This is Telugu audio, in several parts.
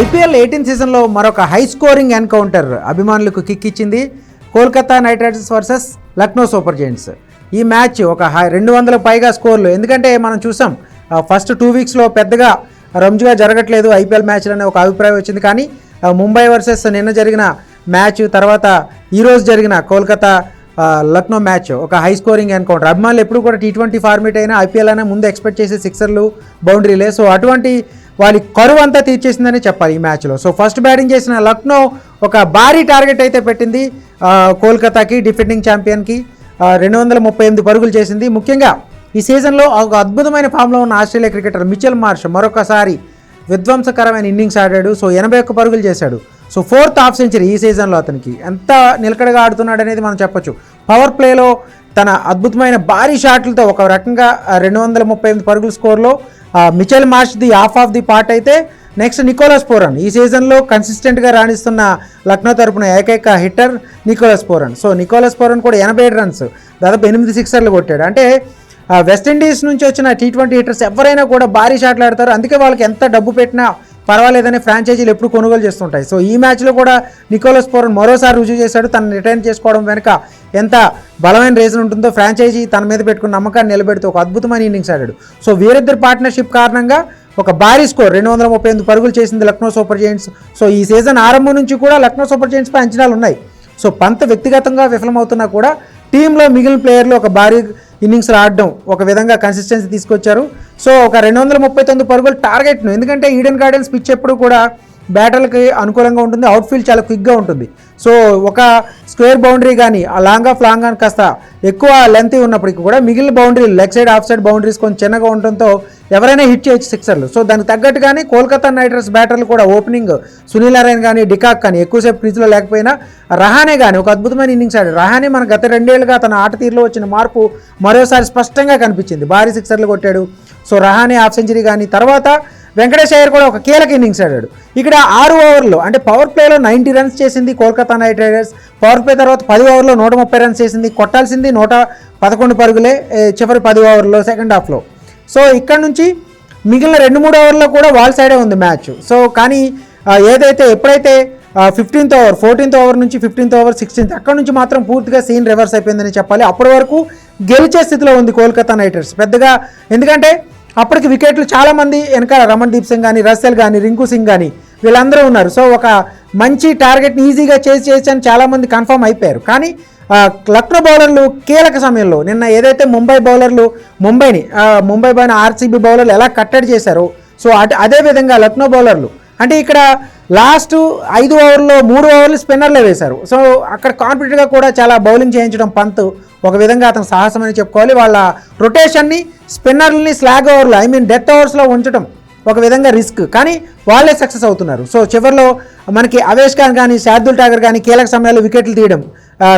ఐపీఎల్ ఎయిటీన్ సీజన్లో మరొక హై స్కోరింగ్ ఎన్కౌంటర్ అభిమానులకు కిక్ ఇచ్చింది Kolkata Knight Riders versus Lucknow Super Giants. ఈ మ్యాచ్ ఒక హై రెండు వందల పైగా స్కోర్లు. ఎందుకంటే మనం చూసాం ఫస్ట్ టూ వీక్స్లో పెద్దగా రంజుగా జరగట్లేదు ఐపీఎల్ మ్యాచ్లు అనే ఒక అభిప్రాయం వచ్చింది. కానీ ముంబై వర్సెస్ నిన్న జరిగిన మ్యాచ్ తర్వాత ఈరోజు జరిగిన కోల్కతా లక్నో మ్యాచ్ ఒక హై స్కోరింగ్ ఎన్కౌంటర్. అభిమానులు ఎప్పుడు కూడా టీ ట్వంటీ ఫార్మేట్ అయినా ఐపీఎల్ అయినా ముందు ఎక్స్పెక్ట్ చేసే సిక్సర్లు బౌండరీలే సో అటువంటి వాళ్ళ కరువు అంతా తీర్చేసిందని చెప్పాలి ఈ మ్యాచ్లో. సో ఫస్ట్ బ్యాటింగ్ చేసిన లక్నో ఒక భారీ టార్గెట్ అయితే పెట్టింది కోల్కతాకి డిఫెండింగ్ ఛాంపియన్కి రెండు వందల ముప్పై ఎనిమిది పరుగులు చేసింది. ముఖ్యంగా ఈ సీజన్లో ఒక అద్భుతమైన ఫామ్లో ఉన్న ఆస్ట్రేలియా క్రికెటర్ మిచెల్ మార్ష్ మరొకసారి విధ్వంసకరమైన ఇన్నింగ్స్ ఆడాడు. సో ఎనభై ఒక్క పరుగులు చేశాడు. సో ఫోర్త్ హాఫ్ సెంచరీ ఈ సీజన్లో అతనికి. ఎంత నిలకడగా ఆడుతున్నాడు అనేది మనం చెప్పొచ్చు. పవర్ ప్లేలో తన అద్భుతమైన భారీ షాట్లతో ఒక రకంగా రెండు వందల ముప్పై ఎనిమిది పరుగుల స్కోర్లో Mitchell Marsh the half of the part అయితే నెక్స్ట్ నికోలస్ పోరన్. ఈ సీజన్లో కన్సిస్టెంట్గా రాణిస్తున్న లక్నో తరపున ఏకైక hitter Nicholas Pooran. So Nicholas Pooran కూడా ఎనభై ఏడు రన్స్ దాదాపు ఎనిమిది సిక్సర్లు కొట్టాడు. అంటే వెస్టిండీస్ నుంచి వచ్చిన టీ ట్వంటీ హిట్టర్స్ ఎవరైనా కూడా భారీ షాట్లు ఆడతారు. అందుకే వాళ్ళకి ఎంత డబ్బు పెట్టినా పర్వాలేదని ఫ్రాంచైజీలు ఎప్పుడు కొనుగోలు చేస్తుంటాయి. సో ఈ మ్యాచ్లో కూడా నికోలస్ పోరన్ మరోసారి రుజువు చేశాడు. తను రిటైన్ చేసుకోవడం వెనుక ఎంత బలమైన రీజన్ ఉంటుందో ఫ్రాంచైజీ తన మీద పెట్టుకున్న నమ్మకాన్ని నిలబెడుతూ ఒక అద్భుతమైన ఇన్నింగ్స్ ఆడాడు. సో వీరిద్దరు పార్ట్నర్షిప్ కారణంగా ఒక భారీ స్కోర్ రెండు వందల ముప్పై ఎనిమిది పరుగులు చేసింది లక్నో సూపర్ జైంట్స్. సో ఈ సీజన్ ఆరంభం నుంచి కూడా లక్నో సూపర్ జైంట్స్పై అంచనాలు ఉన్నాయి. సో పంత వ్యక్తిగతంగా విఫలమవుతున్నా కూడా టీంలో మిగిలిన ప్లేయర్లు ఒక భారీ ఇన్నింగ్స్ ఆడడం ఒక విధంగా కన్సిస్టెన్సీ తీసుకొచ్చారు. సో ఒక రెండు వందల ముప్పై తొమ్మిది పరుగులు టార్గెట్ను ఎందుకంటే ఈడెన్ గార్డెన్స్ పిచ్ ఎప్పుడు కూడా బ్యాటర్లకి అనుకూలంగా ఉంటుంది అవుట్ఫీల్డ్ చాలా క్విక్గా ఉంటుంది. సో ఒక స్క్వేర్ బౌండరీ కానీ ఆ లాంగ్ ఆఫ్ లాంగ్ అని కాస్త ఎక్కువ లెంత్ ఉన్నప్పటికీ కూడా మిగిలిన బౌండరీలు leg side off side boundaries కొంచెం చిన్నగా ఉండడంతో ఎవరైనా హిట్ చేయొచ్చు సిక్సర్లు సో దానికి తగ్గట్టుగానే కోల్కతా నైట్ రైడర్స్ బ్యాటర్లు కూడా ఓపెనింగ్ సునీల్ నారాయణ కానీ డికాక్ కానీ ఎక్కువసేపు క్రీజ్లో లేకపోయినా రహానే కానీ ఒక అద్భుతమైన ఇన్నింగ్స్ ఆడాడు. రహానే మన గత రెండేళ్ళుగా తన ఆట తీరులో వచ్చిన మార్పు మరోసారి స్పష్టంగా కనిపించింది. భారీ సిక్సర్లు కొట్టాడు. సో రహానే హాఫ్ సెంచరీ కానీ తర్వాత వెంకటేష్ అయ్యర్ కూడా ఒక కీలక ఇన్నింగ్స్ ఆడాడు. ఇక్కడ ఆరు ఓవర్లో అంటే పవర్ ప్లేలో నైంటీ రన్స్ చేసింది Kolkata Knight Riders. Power play తర్వాత పది ఓవర్లో నూట ముప్పై రన్స్ చేసింది. కొట్టాల్సింది నూట పదకొండు పరుగులే చివరి పది ఓవర్లో సెకండ్ హాఫ్లో సో ఇక్కడ నుంచి మిగిలిన రెండు మూడు ఓవర్లో కూడా వాళ్ళ సైడే ఉంది మ్యాచ్. సో కానీ ఏదైతే ఎప్పుడైతే ఫిఫ్టీన్త్ ఓవర్ ఫోర్టీన్త్ ఓవర్ నుంచి ఫిఫ్టీన్త్ ఓవర్ సిక్స్టీన్త్ అక్కడ నుంచి మాత్రం పూర్తిగా సీన్ రివర్స్ అయిపోయిందని చెప్పాలి. అప్పటి వరకు గెలిచే స్థితిలో ఉంది కోల్కతా నైట్ రైడర్స్ పెద్దగా ఎందుకంటే అప్పటికి వికెట్లు చాలామంది వెనకాల రమణ్దీప్ సింగ్ కానీ రస్సెల్ కానీ రింకు సింగ్ కానీ వీళ్ళందరూ ఉన్నారు. సో ఒక మంచి టార్గెట్ని ఈజీగా చేసి చేసి అని చాలామంది కన్ఫర్మ్ అయిపోయారు. కానీ లక్నో బౌలర్లు కీలక సమయంలో నిన్న ఏదైతే ముంబై బౌలర్లు ముంబైని ముంబై పైన ఆర్సీబీ బౌలర్లు ఎలా కట్టడి చేశారో సో అటు అదే విధంగా లక్నో బౌలర్లు అంటే ఇక్కడ లాస్ట్ ఐదు ఓవర్లో మూడు ఓవర్లు స్పిన్నర్లే వేశారు. సో అక్కడ కాన్ఫిడెంట్గా కూడా చాలా బౌలింగ్ చేయించడం పంత్ ఒక విధంగా అతను సాహసం అని చెప్పుకోవాలి. వాళ్ళ రొటేషన్ని స్పిన్నర్లని స్లాగ్ ఓవర్లు ఐ మీన్ డెత్ ఓవర్స్లో ఉంచడం ఒక విధంగా రిస్క్. కానీ వాళ్ళే సక్సెస్ అవుతున్నారు. సో చివరిలో మనకి అవేష్ ఖాన్ కానీ శార్దుల్ ఠాగర్ కానీ కీలక సమయాల్లో వికెట్లు తీయడం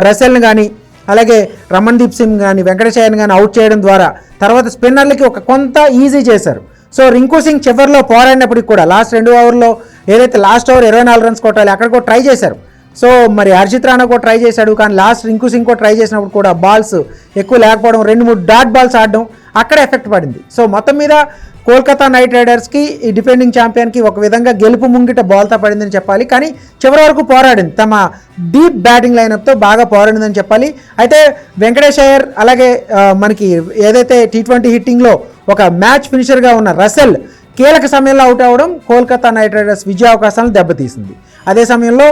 రసెల్ని కానీ అలాగే రమణ్దీప్ సింగ్ కానీ వెంకటేశయ్యన్ కానీ అవుట్ చేయడం ద్వారా తర్వాత స్పిన్నర్లకి ఒక కొంత ఈజీ చేశారు. సో రింకు సింగ్ చివరిలో పోరాడినప్పటికి కూడా లాస్ట్ రెండు ఓవర్లో ఏదైతే లాస్ట్ ఓవర్ ఇరవై నాలుగు రన్స్ కొట్టాలి అక్కడ కూడా ట్రై చేశారు. సో మరి హర్షిత్ రాణా కూడా ట్రై చేశాడు కానీ లాస్ట్ రింకు సింగ్ కూడా ట్రై చేసినప్పుడు కూడా బాల్స్ ఎక్కువ లేకపోవడం రెండు మూడు డాట్ బాల్స్ ఆడడం అక్కడ ఎఫెక్ట్ పడింది. సో మొత్తం మీద కోల్కతా నైట్ రైడర్స్కి ఈ డిఫెండింగ్ ఛాంపియన్కి ఒక విధంగా గెలుపు ముంగిట బాల్తో పడిందని చెప్పాలి. కానీ చివరి వరకు పోరాడింది. తమ డీప్ బ్యాటింగ్ లైనప్తో బాగా పోరాడిందని చెప్పాలి. అయితే వెంకటేష్ అయ్యర్ అలాగే మనకి ఏదైతే టీ ట్వంటీ హిట్టింగ్లో ఒక మ్యాచ్ ఫినిషర్గా ఉన్న రసెల్ కీలక సమయంలో అవుట్ అవ్వడం కోల్కతా నైట్ రైడర్స్ విజయ అవకాశాలను దెబ్బతీసింది. అదే సమయంలో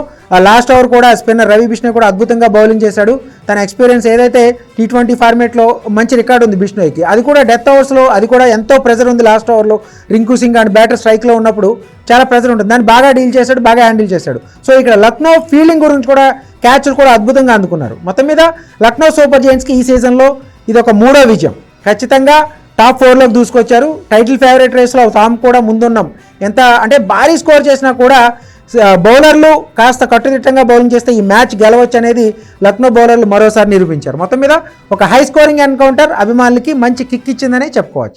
లాస్ట్ ఓవర్ కూడా స్పిన్నర్ రవి బిష్ణోయ్ కూడా అద్భుతంగా బౌలింగ్ చేశాడు. తన ఎక్స్పీరియన్స్ ఏదైతే టీ ట్వంటీ ఫార్మేట్లో మంచి రికార్డు ఉంది బిష్ణోయ్కి అది కూడా డెత్ ఓవర్స్లో అది కూడా ఎంతో ప్రెజర్ ఉంది లాస్ట్ ఓవర్లో. రింకు సింగ్ అండ్ బ్యాటర్ స్ట్రైక్లో ఉన్నప్పుడు చాలా ప్రెజర్ ఉంటుంది. దాన్ని బాగా డీల్ చేశాడు బాగా హ్యాండిల్ చేశాడు. సో ఇక్కడ లక్నో ఫీల్డింగ్ గురించి కూడా క్యాచ్లు కూడా అద్భుతంగా అందుకున్నారు. మొత్తం మీద లక్నో సూపర్ జైంట్స్కి ఈ సీజన్లో ఇది ఒక మూడో విజయం. ఖచ్చితంగా టాప్ ఫోర్లోకి దూసుకొచ్చారు. టైటిల్ ఫేవరెట్ రేస్లో తాము కూడా ముందున్నాం. ఎంత అంటే భారీ స్కోర్ చేసినా కూడా బౌలర్లు కాస్త కట్టుదిట్టంగా బౌలింగ్ చేస్తే ఈ మ్యాచ్ గెలవచ్చు అనేది లక్నో బౌలర్లు మరోసారి నిరూపించారు. మొత్తం మీద ఒక హై స్కోరింగ్ ఎన్కౌంటర్ అభిమానులకి మంచి కిక్ ఇచ్చిందనే చెప్పుకోవచ్చు.